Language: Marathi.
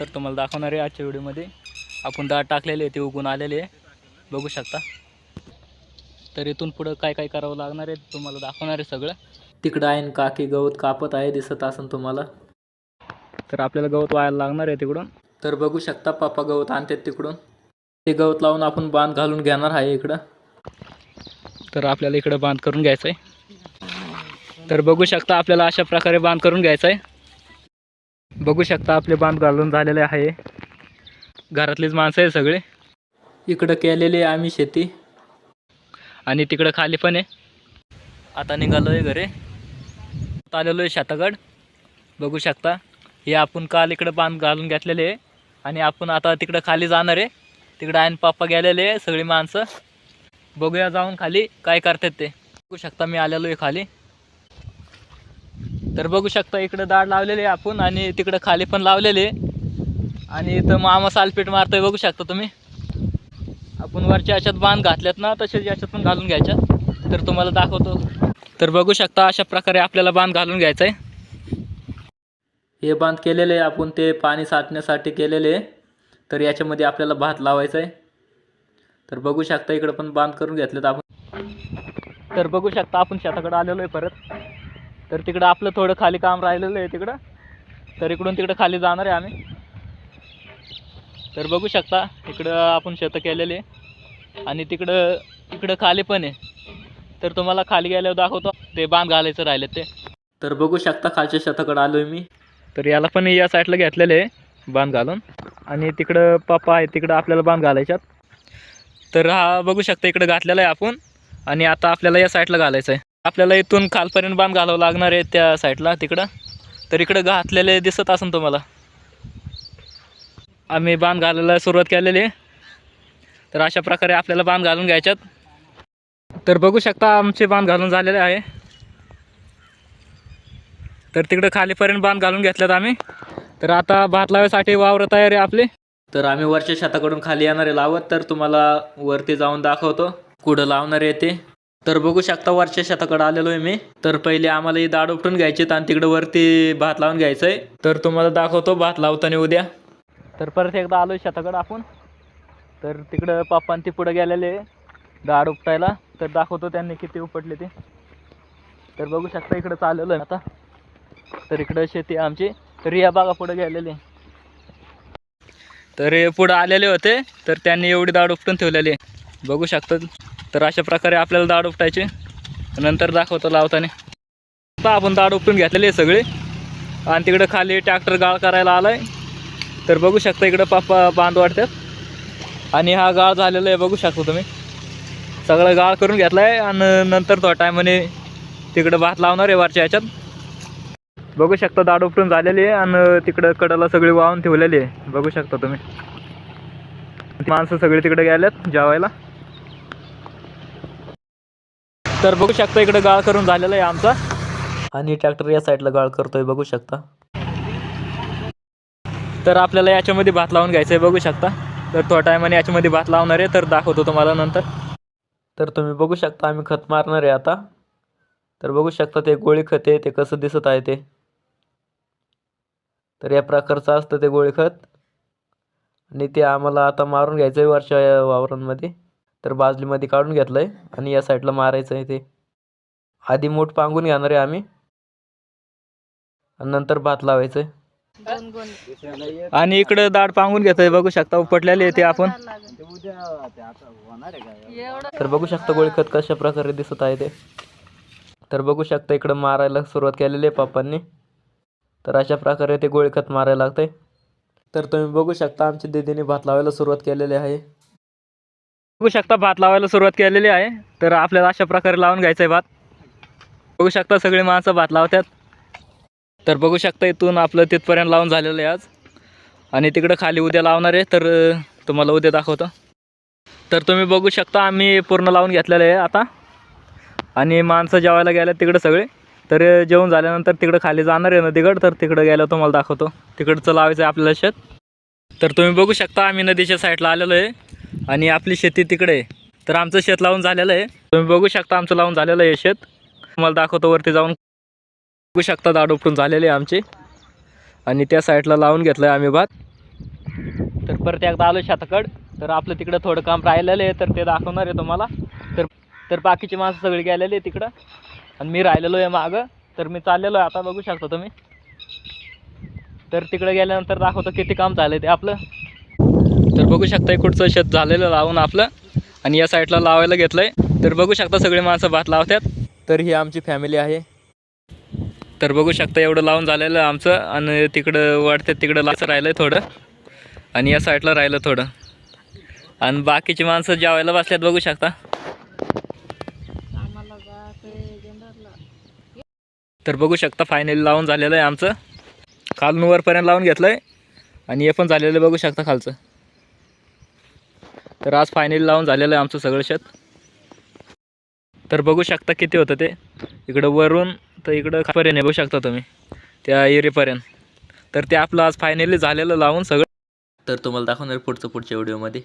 तर तुम्हाला दाखवणार आहे आजच्या व्हिडिओमध्ये. आपण डाळ टाकलेले आहे ते उगून आलेले आहे. बघू शकता. तर इथून पुढं काय काय करावं लागणार आहे तुम्हाला दाखवणार आहे सगळं. तिकडं आहे काकी गवत कापत आहे दिसत असेल तुम्हाला? तर आपल्याला गवत व्हायला लागणार आहे तिकडून. तर बघू शकता पप्पा गवत आणतात तिकडून. ते गवत लावून आपण बांध घालून घेणार आहे इकडं. तर आपल्याला इकडं बांध करून घ्यायचं आहे तर बघू शकता आपल्याला अशा प्रकारे बांध करून घ्यायचा आहे बघू शकता आपले बांध घालून झालेले आहे. घरातलीच माणसं आहे सगळे. इकडं केलेली आहे आम्ही शेती. आणि तिकडं खाली पण आहे. आता निघालो आहे घरी. आलेलो आहे शेताकड. बघू शकता. हे आपण काल इकडं बांध घालून घेतलेले आहे. आणि आपण आता तिकडं खाली जाणार आहे. तिकडं आईन पप्पा गेलेले आहे सगळी माणसं. बघूया जाऊन खाली काय करतात ते. बघू शकता मी आलेलो आहे खाली. तर बघू शकता इकडं दाड लावलेली आहे आपण आणि तिकडं खाली पण लावलेले आहे. आणि इथं मामा सालपीठ मारतोय बघू शकता तुम्ही. आपण वरच्या याच्यात बांध घातल्यात ना तसेच याच्यात पण घालून घ्यायच्यात तर तुम्हाला दाखवतो. तर बघू शकता अशा प्रकारे आपल्याला बांध घालून घ्यायचा आहे हे बांध केलेले आहे आपण ते पाणी साठण्यासाठी केलेले आहे. तर याच्यामध्ये आपल्याला भात लावायचा आहे तर बघू शकता इकडं पण बांध करून घेतलेत आपण. तर बघू शकता आपण शेताकडे आलेलो आहे परत. तर तिकडं आपलं थोडं खाली काम राहिलेलं आहे तिकडं. तर इकडून तिकडं खाली जाणार आहे आम्ही. तर बघू शकता इकडं आपण शेतं केलेले आणि तिकडं इकडं खाली पण आहे. तर तुम्हाला खाली गेल्यावर दाखवतो. ते बांध घालायचं राहिले ते. तर बघू शकता खालच्या शेताकडं आलो आहे मी. तर याला पण या साईडला घेतलेलं आहे बांध घालून. आणि तिकडं पप्पा आहे तिकडं आपल्याला बांध घालायच्यात. तर हा बघू शकता इकडं घातलेला आहे आपण. आणि आता आपल्याला या साईडला घालायचं आहे. आपल्याला इथून खालपर्यंत बांध घालावं लागणार आहे त्या साईडला तिकडं. तर इकडं घातलेले दिसत असेल तुम्हाला. आम्ही बांध घालायला सुरुवात केलेली आहे. तर अशा प्रकारे आपल्याला बांध घालून घ्यायच्यात. तर बघू शकता आमचे बांध घालून झालेले आहे. तर तिकडं खालीपर्यंत बांध घालून घेतल्यात आम्ही. तर आता भात लावायसाठी वावर तयार आहे आपली. तर आम्ही वरच्या शेताकडून खाली येणार आहे लावत तर तुम्हाला वरती जाऊन दाखवतो. कुठं लावणार आहे ते. तर बघू शकता वरच्या शेताकडे आलेलो आहे मी. तर पहिले आम्हाला ही दाड उपटून घ्यायची आणि तिकडं वरती भात लावून घ्यायचं आहे तर तुम्हाला दाखवतो भात लावताना उद्या. तर परत एकदा आलो शेताकडं आपण. तर तिकडं पप्पान ते पुढं गेलेले गाड उपटायला. तर दाखवतो त्यांनी किती उपटले ते. तर बघू शकता इकडं चाललेलं आहे आता. तर इकडं शेती आमची. तर या बागा पुढं गेलेली. तर हे पुढं आलेले होते. तर त्यांनी एवढी दाड उपटून ठेवलेली. आहे. बघू शकता. तर अशा प्रकारे आपल्याला दाड उपटायची. नंतर दाखवतो लावताना. आता आपण दाड उपटून घेतलेली आहे सगळी. आणि तिकडं खाली ट्रॅक्टर गाळ करायला आलाय. तर बघू शकता इकडं पापा बांध वाटतात आणि हा गाळ झालेला आहे. बघू शकता तुम्ही. सगळं गाळ करून घेतला आहे आणि नंतर थोडा टायमाने तिकडं भात लावणार आहे वरच्या ह्याच्यात. बघू शकता दाड उपटून झालेली आहे आणि तिकडं कडाला सगळी वाहून ठेवलेली आहे. बघू शकता तुम्ही. माणसं सगळी तिकडे गेल्यात जेवायला. तर बघू शकता इकडे गाळ करून झालेला आहे आमचा. आणि ट्रॅक्टर या साईडला गाळ करतोय बघू शकता. तर आपल्याला याच्यामध्ये भात लावून घ्यायचं आहे बघू शकता. तर थोड्या टायमाने याच्यामध्ये भात लावणार आहे तर दाखवतो तुम्हाला नंतर. तर तुम्ही बघू शकता आम्ही खत मारणार आहे आता. तर बघू शकता ते गोळी खत आहे ते कसं दिसत आहे ते. तर या प्रकारचं असतं ते गोळी खत. आणि ते आम्हाला आता मारून घ्यायचं आहे वरच्या वावरांमध्ये. तर बाजलीमध्ये काढून घेतलं आहे आणि या साईडला मारायचं आहे ते. आधी मोठ पांगून घेणार आहे आम्ही. आणि नंतर भात लावायचं आहे आणि इकडं दाढ पांगून घेतोय बघू शकता उपटलेले आहे ते आपण. तर बघू शकता गोळी खत कशा प्रकारे दिसत आहे ते. तर बघू शकता इकडं मारायला सुरुवात केलेली आहे पप्पांनी. तर अशा प्रकारे ते गोळी खत मारायला लागतंय. तर तुम्ही बघू शकता आमच्या दीदीने भात लावायला सुरुवात केलेली आहे. बघू शकता भात लावायला सुरुवात केलेली आहे. तर आपल्याला अशा प्रकारे लावून घ्यायचं आहे भात. बघू शकता सगळी माणसं भात लावतात. तर बघू शकता इथून आपलं तिथपर्यंत लावून झालेलं आहे आज. आणि तिकडं खाली उद्या लावणार आहे तर तुम्हाला उद्या दाखवतो. तर तुम्ही बघू शकता आम्ही पूर्ण लावून घेतलेलं आहे आता. आणि माणसं जेवायला गेल्यात तिकडं सगळे. तर जेवण झाल्यानंतर तिकडं खाली जाणार आहे नदीकडं तर तिकडं गेलं तुम्हाला दाखवतो. तिकडचं लावायचं आहे आपल्याला शेत. तर तुम्ही बघू शकता आम्ही नदीच्या साईडला आलेलो आहे. आणि आपली शेती तिकडे आहे. तर आमचं शेत लावून झालेलं आहे. तुम्ही बघू शकता आमचं लावून झालेलं आहे शेत. तुम्हाला दाखवतो वरती जाऊन. बघू शकता दाड उपटून झालेले आहे आमचे. आणि त्या साईडला लावून घेतलं आहे आम्ही भात. तर परत एकदा आलो शेताकड. तर आपलं तिकडं थोडं काम राहिलेलं आहे तर ते दाखवणार आहे तुम्हाला. तर तर बाकीची माणसं सगळी गेलेली आहे तिकडं. आणि मी राहिलेलो आहे मागं. तर मी चाललेलो आहे आता बघू शकता तुम्ही. तर तिकडे गेल्यानंतर दाखवतो किती काम झालं ते आपलं. तर बघू शकता कुठचं शेत झालेलं लावून आपलं. आणि या साईडला लावायला घेतलं आहे तर बघू शकता सगळे माणसं भात लावतात. तर ही आमची फॅमिली आहे. तर बघू शकता एवढं लावून झालेलं आहे आमचं. आणि तिकडं वाटतं तिकडं लाचं राहिलं आहे थोडं. आणि या साईडला राहिलं थोडं. आणि बाकीची माणसं जेवायला बसल्यात बघू शकता. तर बघू शकता फायनली लावून झालेलं आहे आमचं. खालून वरपर्यंत लावून घेतलं आहे आणि हे पण झालेलं आहे बघू शकता खालचं. तर आज फायनली लावून झालेलं आहे आमचं सगळं शेत. तर बघू शकता किती होतं ते. इकडं वरून तर इकडं खापर्यंत बघू शकता तुम्ही. त्या एरियापर्यंत तर ते आपलं आज फायनली झालेलं लावून सगळं. तर तुम्हाला दाखवणार पुढचं पुढच्या व्हिडिओमध्ये